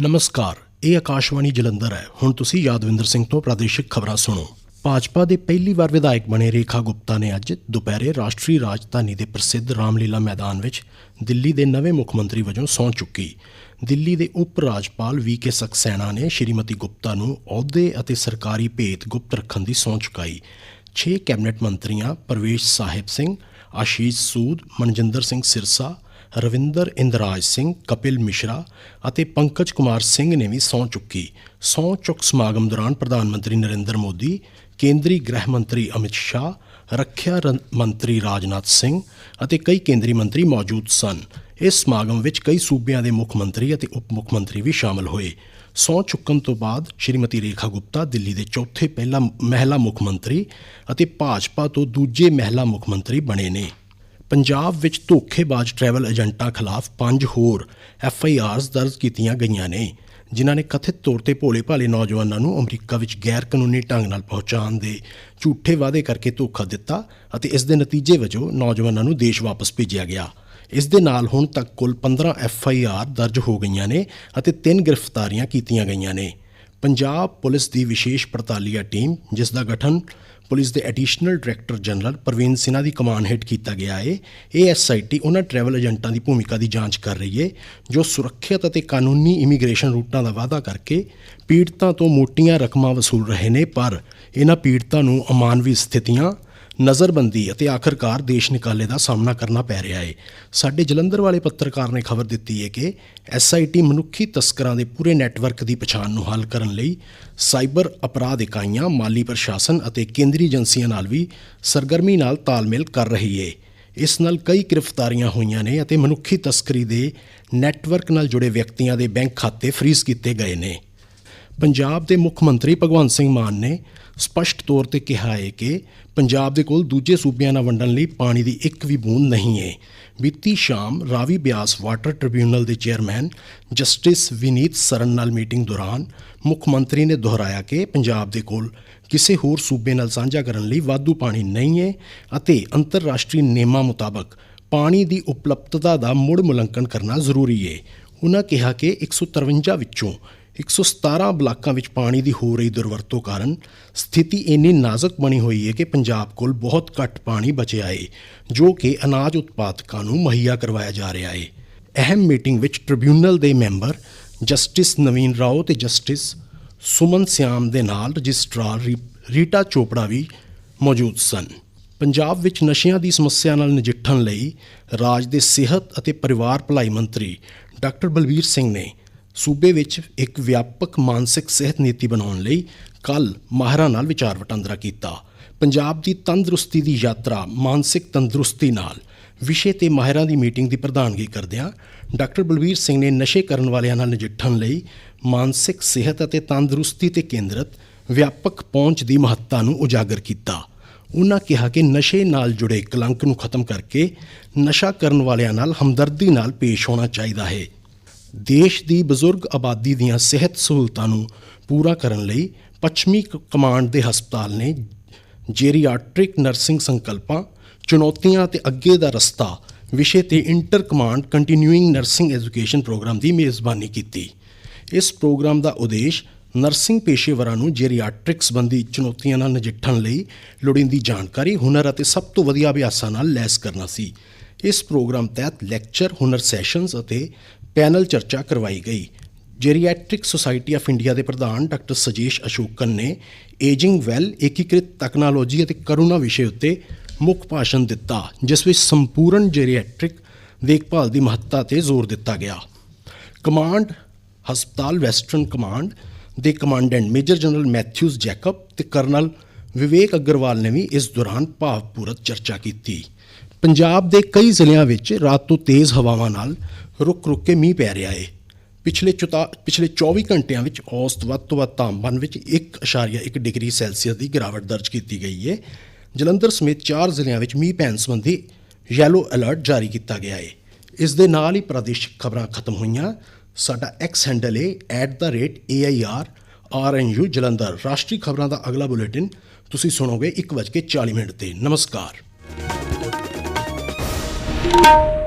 ਨਮਸਕਾਰ, ਇਹ ਆਕਾਸ਼ਵਾਣੀ ਜਲੰਧਰ ਹੈ। ਹੁਣ ਤੁਸੀਂ ਯਾਦਵਿੰਦਰ ਸਿੰਘ ਤੋਂ ਪ੍ਰਾਦੇਸ਼ਿਕ ਖਬਰਾਂ ਸੁਣੋ। ਭਾਜਪਾ ਦੇ ਪਹਿਲੀ ਵਾਰ ਵਿਧਾਇਕ ਬਣੇ ਰੇਖਾ ਗੁਪਤਾ ਨੇ ਅੱਜ ਦੁਪਹਿਰੇ ਰਾਸ਼ਟਰੀ ਰਾਜਧਾਨੀ ਦੇ ਪ੍ਰਸਿੱਧ ਰਾਮਲੀਲਾ ਮੈਦਾਨ ਵਿੱਚ ਦਿੱਲੀ ਦੇ ਨਵੇਂ ਮੁੱਖ ਮੰਤਰੀ ਵਜੋਂ ਸਹੁੰ ਚੁੱਕੀ। ਦਿੱਲੀ ਦੇ ਉਪ ਰਾਜਪਾਲ ਵੀ ਕੇ ਸਕਸੈਨਾ ਨੇ ਸ਼੍ਰੀਮਤੀ ਗੁਪਤਾ ਨੂੰ ਅਹੁਦੇ ਅਤੇ ਸਰਕਾਰੀ ਭੇਤ ਗੁਪਤ ਰੱਖਣ ਦੀ ਸਹੁੰ ਚੁਕਾਈ। 6 ਕੈਬਨਿਟ ਮੰਤਰੀਆਂ ਪ੍ਰਵੇਸ਼ ਸਾਹਿਬ ਸਿੰਘ, ਆਸ਼ੀਸ਼ ਸੂਦ, ਮਨਜਿੰਦਰ ਸਿੰਘ ਸਿਰਸਾ ਰਵਿੰਦਰ ਇੰਦਰਾਜ ਸਿੰਘ, ਕਪਿਲ ਮਿਸ਼ਰਾ ਅਤੇ ਪੰਕਜ ਕੁਮਾਰ ਸਿੰਘ ਨੇ ਵੀ ਸਹੁੰ ਚੁੱਕੀ। ਸਹੁੰ ਚੁੱਕ ਸਮਾਗਮ ਦੌਰਾਨ ਪ੍ਰਧਾਨ ਮੰਤਰੀ ਨਰਿੰਦਰ ਮੋਦੀ, ਕੇਂਦਰੀ ਗ੍ਰਹਿ ਮੰਤਰੀ ਅਮਿਤ ਸ਼ਾਹ, ਰੱਖਿਆ ਰਨ- ਮੰਤਰੀ ਰਾਜਨਾਥ ਸਿੰਘ ਅਤੇ ਕਈ ਕੇਂਦਰੀ ਮੰਤਰੀ ਮੌਜੂਦ ਸਨ। ਇਸ ਸਮਾਗਮ ਵਿੱਚ ਕਈ ਸੂਬਿਆਂ ਦੇ ਮੁੱਖ ਮੰਤਰੀ ਅਤੇ ਉਪ ਮੁੱਖ ਮੰਤਰੀ ਵੀ ਸ਼ਾਮਲ ਹੋਏ। ਸਹੁੰ ਚੁੱਕਣ ਤੋਂ ਬਾਅਦ ਸ਼੍ਰੀਮਤੀ ਰੇਖਾ ਗੁਪਤਾ, ਦਿੱਲੀ ਦੇ ਚੌਥੇ ਪਹਿਲਾ ਮਹਿਲਾ ਮੁੱਖ ਮੰਤਰੀ ਅਤੇ ਭਾਜਪਾ ਤੋਂ ਦੂਜੇ ਮਹਿਲਾ ਮੁੱਖ ਮੰਤਰੀ ਬਣੇ ਨੇ। ਪੰਜਾਬ ਵਿੱਚ ਧੋਖੇਬਾਜ਼ ਟਰੈਵਲ ਏਜੰਟਾਂ ਖਿਲਾਫ ਪੰਜ ਹੋਰ ਐਫ ਆਈ ਆਰਸ ਦਰਜ ਕੀਤੀਆਂ ਗਈਆਂ ਨੇ, ਜਿਨ੍ਹਾਂ ਨੇ ਕਥਿਤ ਤੌਰ ਤੇ ਭੋਲੇ-ਭਾਲੇ ਨੌਜਵਾਨਾਂ ਨੂੰ ਅਮਰੀਕਾ ਵਿੱਚ ਗੈਰ ਕਾਨੂੰਨੀ ਢੰਗ ਨਾਲ ਪਹੁੰਚਾਉਣ ਦੇ ਝੂਠੇ ਵਾਅਦੇ ਕਰਕੇ ਧੋਖਾ ਦਿੱਤਾ ਅਤੇ ਇਸ ਦੇ ਨਤੀਜੇ ਵਜੋਂ ਨੌਜਵਾਨਾਂ ਨੂੰ ਦੇਸ਼ ਵਾਪਸ ਭੇਜਿਆ ਗਿਆ। ਇਸ ਦੇ ਨਾਲ ਹੁਣ ਤੱਕ ਕੁੱਲ 15 ਐਫ ਆਈ ਆਰ ਦਰਜ ਹੋ ਗਈਆਂ ਨੇ ਅਤੇ ਤਿੰਨ ਗ੍ਰਿਫਤਾਰੀਆਂ ਕੀਤੀਆਂ ਗਈਆਂ ਨੇ। ਪੰਜਾਬ ਪੁਲਿਸ ਦੀ ਵਿਸ਼ੇਸ਼ ਪੜਤਾਲੀਆ ਟੀਮ, ਜਿਸ ਦਾ ਗਠਨ ਪੁਲਿਸ ਦੇ additional director general Praveen Sinha ਦੀ ਕਮਾਨ ਹੇਠ ਕੀਤਾ ਗਿਆ ਹੈ ਇਹ ਐਸਆਈਟੀ ਉਹਨਾਂ ਟਰੈਵਲ ਏਜੰਟਾਂ ਦੀ ਭੂਮਿਕਾ ਦੀ ਜਾਂਚ ਕਰ ਰਹੀ ਹੈ ਜੋ ਸੁਰੱਖਿਅਤ ਅਤੇ ਕਾਨੂੰਨੀ ਇਮੀਗ੍ਰੇਸ਼ਨ ਰੂਟਾਂ ਦਾ ਵਾਅਦਾ ਕਰਕੇ ਪੀੜਤਾਂ ਤੋਂ ਮੋਟੀਆਂ ਰਕਮਾਂ ਵਸੂਲ ਰਹੇ ਨੇ, ਪਰ ਇਹਨਾਂ ਪੀੜਤਾਂ ਨੂੰ ਅਮਾਨਵੀ ਸਥਿਤੀਆਂ ਨਜ਼ਰਬੰਦੀ ਅਤੇ ਆਖਰਕਾਰ ਦੇਸ਼ ਨਿਕਾਲੇ ਦਾ ਸਾਹਮਣਾ ਕਰਨਾ ਪੈ ਰਿਹਾ ਹੈ ਸਾਡੇ ਜਲੰਧਰ ਵਾਲੇ ਪੱਤਰਕਾਰ ਨੇ ਖਬਰ ਦਿੱਤੀ ਹੈ ਕਿ ਐਸਆਈਟੀ ਮਨੁੱਖੀ ਤਸਕਰਾਂ ਦੇ ਪੂਰੇ ਨੈਟਵਰਕ ਦੀ ਪਛਾਣ ਨੂੰ ਹੱਲ ਕਰਨ ਲਈ ਸਾਈਬਰ ਅਪਰਾਧ ਇਕਾਈਆਂ, ਮਾਲੀ ਪ੍ਰਸ਼ਾਸਨ ਅਤੇ ਕੇਂਦਰੀ ਏਜੰਸੀਆਂ ਨਾਲ ਵੀ ਸਰਗਰਮੀ ਨਾਲ ਤਾਲਮੇਲ ਕਰ ਰਹੀ ਹੈ ਇਸ ਨਾਲ ਕਈ ਗ੍ਰਿਫਤਾਰੀਆਂ ਹੋਈਆਂ ਨੇ ਅਤੇ ਮਨੁੱਖੀ ਤਸਕਰੀ ਦੇ ਨੈਟਵਰਕ ਨਾਲ ਜੁੜੇ ਵਿਅਕਤੀਆਂ ਦੇ ਬੈਂਕ ਖਾਤੇ ਫ੍ਰੀਜ਼ ਕੀਤੇ ਗਏ ਨੇ। ਪੰਜਾਬ ਦੇ ਮੁੱਖ ਮੰਤਰੀ ਭਗਵੰਤ ਸਿੰਘ ਮਾਨ ਨੇ ਸਪਸ਼ਟ ਤੌਰ ਤੇ ਕਿਹਾ ਹੈ ਕਿ ਪੰਜਾਬ ਦੇ ਕੋਲ ਦੂਜੇ ਸੂਬਿਆਂ ਨਾਲ ਵੰਡਣ ਲਈ ਪਾਣੀ ਦੀ ਇੱਕ ਵੀ ਬੂੰਦ ਨਹੀਂ ਹੈ ਬੀਤੀ ਸ਼ਾਮ ਰਾਵੀ ਬਿਆਸ ਵਾਟਰ ਟ੍ਰਿਬਿਊਨਲ ਦੇ ਚੇਅਰਮੈਨ ਜਸਟਿਸ ਵਿਨੀਤ ਸਰਨ ਨਾਲ ਮੀਟਿੰਗ ਦੌਰਾਨ ਮੁੱਖ ਮੰਤਰੀ ਨੇ ਦੁਹਰਾਇਆ ਕਿ ਪੰਜਾਬ ਦੇ ਕੋਲ ਕਿਸੇ ਹੋਰ ਸੂਬੇ ਨਾਲ ਸਾਂਝਾ ਕਰਨ ਲਈ ਵਾਧੂ ਪਾਣੀ ਨਹੀਂ ਹੈ ਅਤੇ ਅੰਤਰਰਾਸ਼ਟਰੀ ਨਿਯਮਾਂ ਮੁਤਾਬਕ ਪਾਣੀ ਦੀ ਉਪਲਬਧਤਾ ਦਾ ਮੁੜ ਮੁਲੰਕਣ ਕਰਨਾ ਜ਼ਰੂਰੀ ਹੈ ਉਹਨਾਂ ਕਿਹਾ ਕਿ 153 ਵਿੱਚੋਂ 117 ਬਲਾਕਾਂ ਵਿੱਚ ਪਾਣੀ ਦੀ ਹੋ ਰਹੀ ਦੁਰਵਰਤੋਂ ਕਾਰਨ ਸਥਿਤੀ ਇੰਨੀ ਨਾਜ਼ੁਕ ਬਣੀ ਹੋਈ ਹੈ ਕਿ ਪੰਜਾਬ ਕੋਲ ਬਹੁਤ ਘੱਟ ਪਾਣੀ ਬਚਿਆ ਹੈ, ਜੋ ਕਿ ਅਨਾਜ ਉਤਪਾਦਕਾਂ ਨੂੰ ਮੁਹੱਈਆ ਕਰਵਾਇਆ ਜਾ ਰਿਹਾ ਹੈ। ਅਹਿਮ ਮੀਟਿੰਗ ਵਿੱਚ ਟ੍ਰਿਬਿਊਨਲ ਦੇ ਮੈਂਬਰ ਜਸਟਿਸ ਨਵੀਨ ਰਾਓ ਤੇ ਜਸਟਿਸ ਸੁਮਨ ਸਿਆਮ ਦੇ ਨਾਲ ਰਜਿਸਟਰਾਰ ਰੀ- ਰੀਟਾ ਚੋਪੜਾ ਵੀ ਮੌਜੂਦ ਸਨ। ਪੰਜਾਬ ਵਿੱਚ ਨਸ਼ਿਆਂ ਦੀ ਸਮੱਸਿਆ ਨਾਲ ਨਜਿੱਠਣ ਲਈ ਰਾਜ ਦੇ ਸਿਹਤ ਅਤੇ ਪਰਿਵਾਰ ਭਲਾਈ ਮੰਤਰੀ ਡਾਕਟਰ ਬਲਬੀਰ ਸਿੰਘ ਨੇ ਸੂਬੇ ਵਿੱਚ ਇੱਕ ਵਿਆਪਕ ਮਾਨਸਿਕ ਸਿਹਤ ਨੀਤੀ ਬਣਾਉਣ ਲਈ ਕੱਲ ਮਾਹਰਾਂ ਨਾਲ ਵਿਚਾਰ ਵਟਾਂਦਰਾ ਕੀਤਾ। ਪੰਜਾਬ ਦੀ ਤੰਦਰੁਸਤੀ ਦੀ ਯਾਤਰਾ ਮਾਨਸਿਕ ਤੰਦਰੁਸਤੀ ਨਾਲ। ਵਿਸ਼ੇ ਤੇ ਮਾਹਿਰਾਂ ਦੀ ਮੀਟਿੰਗ ਦੀ ਪ੍ਰਧਾਨਗੀ ਕਰਦਿਆਂ ਡਾਕਟਰ ਬਲਬੀਰ ਸਿੰਘ ਨੇ ਨਸ਼ੇ ਕਰਨ ਵਾਲਿਆਂ ਨਾਲ ਨਜਿੱਠਣ ਲਈ ਮਾਨਸਿਕ ਸਿਹਤ ਅਤੇ ਤੰਦਰੁਸਤੀ ਤੇ ਕੇਂਦਰਿਤ ਵਿਆਪਕ ਪਹੁੰਚ ਦੀ ਮਹੱਤਤਾ ਨੂੰ ਉਜਾਗਰ ਕੀਤਾ। ਉਹਨਾਂ ਕਿਹਾ ਕਿ ਨਸ਼ੇ ਨਾਲ ਜੁੜੇ ਕਲੰਕ ਨੂੰ ਖਤਮ ਕਰਕੇ ਨਸ਼ਾ ਕਰਨ ਵਾਲਿਆਂ ਨਾਲ ਹਮਦਰਦੀ ਨਾਲ ਪੇਸ਼ ਹੋਣਾ ਚਾਹੀਦਾ ਹੈ। ਦੇਸ਼ ਦੀ ਬਜ਼ੁਰਗ ਆਬਾਦੀ ਦੀਆਂ ਸਿਹਤ ਸਹੂਲਤਾਂ ਨੂੰ ਪੂਰਾ ਕਰਨ ਲਈ ਪੱਛਮੀ ਕ- ਕਮਾਂਡ ਦੇ ਹਸਪਤਾਲ ਨੇ ਜੇਰੀਆਟ੍ਰਿਕ ਨਰਸਿੰਗ ਸੰਕਲਪਾਂ, ਚੁਣੌਤੀਆਂ ਤੇ ਅੱਗੇ ਦਾ ਰਸਤਾ ਵਿਸ਼ੇ ਤੇ inter command continuing nursing education programme ਦੀ ਮੇਜ਼ਬਾਨੀ ਕੀਤੀ। ਇਸ ਪ੍ਰੋਗਰਾਮ ਦਾ ਉਦੇਸ਼ ਨਰਸਿੰਗ ਪੇਸ਼ੇਵਰਾਂ ਨੂੰ ਜੇਰੀਆਟ੍ਰਿਕ ਸੰਬੰਧੀ ਚੁਣੌਤੀਆਂ ਨਾਲ ਨਜਿੱਠਣ ਲਈ ਲੋੜੀਂਦੀ ਜਾਣਕਾਰੀ, ਹੁਨਰ ਅਤੇ ਸਭ ਤੋਂ ਵਧੀਆ ਅਭਿਆਸਾਂ ਨਾਲ ਲੈਸ ਕਰਨਾ ਸੀ। ਇਸ ਪ੍ਰੋਗਰਾਮ ਤਹਿਤ ਲੈਕਚਰ, ਹੁਨਰ ਸੈਸ਼ਨਸ ਅਤੇ ਪੈਨਲ ਚਰਚਾ ਕਰਵਾਈ ਗਈ, ਜੇਰੀਐਟ੍ਰਿਕ ਸੁਸਾਇਟੀ ਆਫ ਇੰਡੀਆ ਦੇ ਪ੍ਰਧਾਨ ਡਾਕਟਰ ਸਜੇਸ਼ ਅਸ਼ੋਕਨ ਨੇ ਏਜਿੰਗ ਵੈਲ ਏਕੀਕ੍ਰਿਤ ਤਕਨਾਲੋਜੀ ਅਤੇ ਕਰੁਣਾ ਵਿਸ਼ੇ ਉੱਤੇ ਮੁੱਖ ਭਾਸ਼ਣ ਦਿੱਤਾ, ਜਿਸ ਵਿੱਚ ਸੰਪੂਰਨ ਜੇਰੀਐਟ੍ਰਿਕ ਦੇਖਭਾਲ ਦੀ ਮਹੱਤਤਾ ਤੇ ਜ਼ੋਰ ਦਿੱਤਾ ਗਿਆ। ਕਮਾਂਡ, ਹਸਪਤਾਲ ਵੈਸਟਰਨ ਕਮਾਂਡ ਦੇ commandant major general Mathews Jacob ਤੇ ਕਰਨਲ ਵਿਵੇਕ ਅਗਰਵਾਲ ਨੇ ਵੀ ਇਸ ਦੌਰਾਨ ਭਾਵਪੂਰਤ ਚਰਚਾ ਕੀਤੀ। ਪੰਜਾਬ ਦੇ ਕਈ ਜ਼ਿਲ੍ਹਿਆਂ ਵਿੱਚ ਰਾਤ ਤੋਂ ਤੇਜ਼ ਹਵਾਵਾਂ ਨਾਲ ਰੁਕ-ਰੁਕ ਕੇ ਮੀਂਹ ਪੈ ਰਿਹਾ ਹੈ ਪਿਛਲੇ ਚੁਤਾ ਪਿਛਲੇ 24 ਘੰਟਿਆਂ ਵਿੱਚ ਔਸਤ ਵੱਧ ਤੋਂ ਵੱਧ ਤਾਪਮਾਨ ਵਿੱਚ 1.1 ਡਿਗਰੀ ਸੈਲਸੀਅਸ ਦੀ ਗਿਰਾਵਟ ਦਰਜ ਕੀਤੀ ਗਈ ਹੈ ਜਲੰਧਰ ਸਮੇਤ 4 ਜ਼ਿਲ੍ਹਿਆਂ ਵਿੱਚ ਮੀਂਹ ਪੈਣ ਸੰਬੰਧੀ ਯੈਲੋ ਅਲਰਟ ਜਾਰੀ ਕੀਤਾ ਗਿਆ ਏ। ਇਸ ਦੇ ਨਾਲ ਹੀ ਪ੍ਰਾਦੇਸ਼ਿਕ ਖਬਰਾਂ ਖਤਮ ਹੋਈਆਂ। ਸਾਡਾ ਐਕਸ ਹੈਂਡਲ ਏ ਹੈ @air_rnu ਜਲੰਧਰ। ਰਾਸ਼ਟਰੀ ਖਬਰਾਂ ਦਾ ਅਗਲਾ ਬੁਲੇਟਿਨ ਤੁਸੀਂ ਸੁਣੋਗੇ 1:40 ਮਿੰਟ ਤੇ। ਨਮਸਕਾਰ। you